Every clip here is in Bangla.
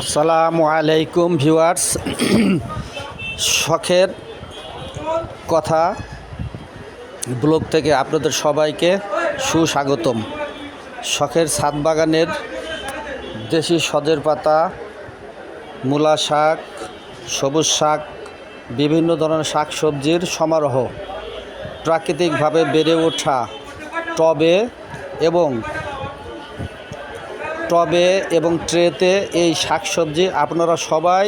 আসসালামু আলাইকুম ভিউয়ার্স। শখের কথা ব্লগ থেকে আপনাদের সবাইকে সুস্বাগতম। শখের ছাদ বাগানের দেশি সজের পাতা, মূলা শাক, সবুজ শাক, বিভিন্ন ধরনের শাক সবজির সমারোহ। প্রাকৃতিকভাবে বেড়ে ওঠা টবে এবং টবে এবং ট্রেতে এই শাকসবজি আপনারা সবাই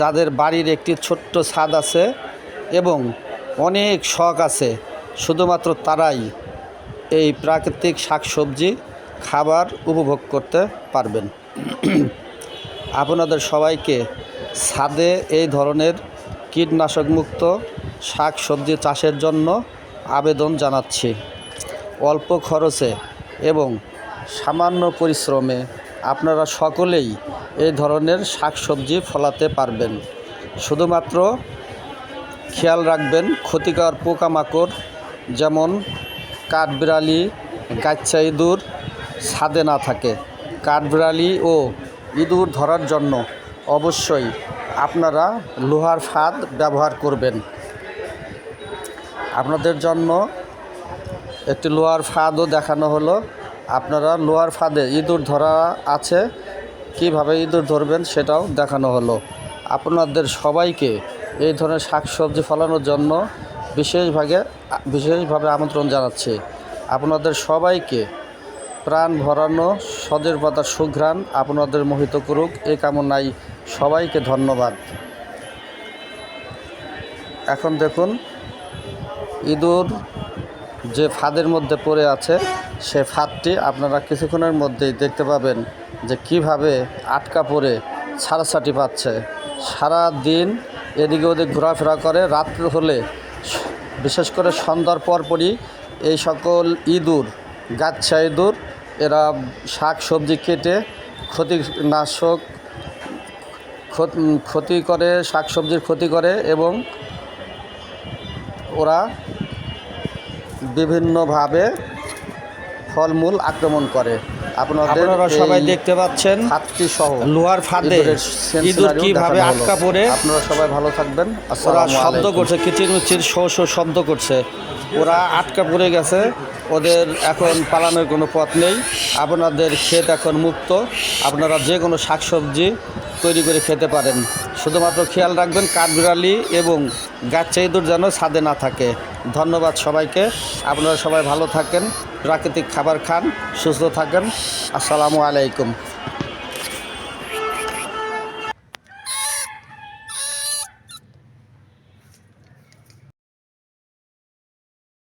যাদের বাড়ির একটি ছোট্ট ছাদ আছে এবং অনেক শখ আছে, শুধুমাত্র তারাই এই প্রাকৃতিক শাকসবজি খাবার উপভোগ করতে পারবেন। আপনাদের সবাইকে ছাদে এই ধরনের কীটনাশকমুক্ত শাক সবজি চাষের জন্য আবেদন জানাচ্ছি। অল্প খরচে এবং সামান্য পরিশ্রমে আপনারা সকলেই এই ধরনের শাকসবজি ফলাতে পারবেন। শুধুমাত্র খেয়াল রাখবেন ক্ষতিকর পোকামাকড়, যেমন কাঠবিড়ালি গাচ্চা ইঁদুর ছাদে না থাকে। কাঠবিড়ালি ও ইঁদুর ধরার জন্য অবশ্যই আপনারা লোহার ফাঁদ ব্যবহার করবেন। আপনাদের জন্য একটি লোহার ফাঁদও দেখানো হলো। আপনারা লোহার ফাঁদে ইঁদুর ধরা আছে, কীভাবে ইঁদুর ধরবেন সেটাও দেখানো হলো। আপনাদের সবাইকে এই ধরনের শাকসবজি ফলানোর জন্য বিশেষভাবে বিশেষভাবে আমন্ত্রণ জানাচ্ছি। আপনাদের সবাইকে প্রাণ ভরানো সজের পাতার সুঘ্রাণ আপনাদের মোহিত করুক এই কামনায় সবাইকে ধন্যবাদ। এখন দেখুন, ইঁদুর যে ফাঁদের মধ্যে পড়ে আছে, সে ফাঁদটি আপনারা কিছুক্ষণের মধ্যেই দেখতে পাবেন যে কীভাবে আটকা পড়ে ছাড়াছাটি পাচ্ছে। সারা দিন এদিকে ওদিক ঘোরাফেরা করে, রাত্রে হলে বিশেষ করে সন্ধ্যার পরপরই এই সকল ইঁদুর গাছা ইঁদুর, এরা শাক সবজি কেটে ক্ষতিনাশক ক্ষতি করে, শাক সবজির ক্ষতি করে এবং ওরা বিভিন্নভাবে ফলমূল আক্রমণ করে। আপনাদের আপনারা সবাই দেখতে পাচ্ছেন ফাঁদটি সহ লোহার ফাঁদে ইঁদুর কীভাবে আটকা পড়ে? আপনারা সবাই ভালো থাকবেন। ওরা শব্দ করছে কিচির মিচির শো শো শব্দ করছে। ওরা আটকা পড়ে গেছে। ওদের এখন পালানোর কোনো পথ নেই। আপনাদের ক্ষেত এখন মুক্ত। আপনারা যে কোনো শাকসবজি তৈরি করে খেতে পারেন। শুধুমাত্র খেয়াল রাখবেন কাঠবিড়ালি এবং গাছ ইঁদুর যেন ছাদে না থাকে। ধন্যবাদ সবাইকে। আপনারা সবাই ভালো থাকেন, প্রাকৃতিক খাবার খান, সুস্থ থাকেন। আসসালামু আলাইকুম।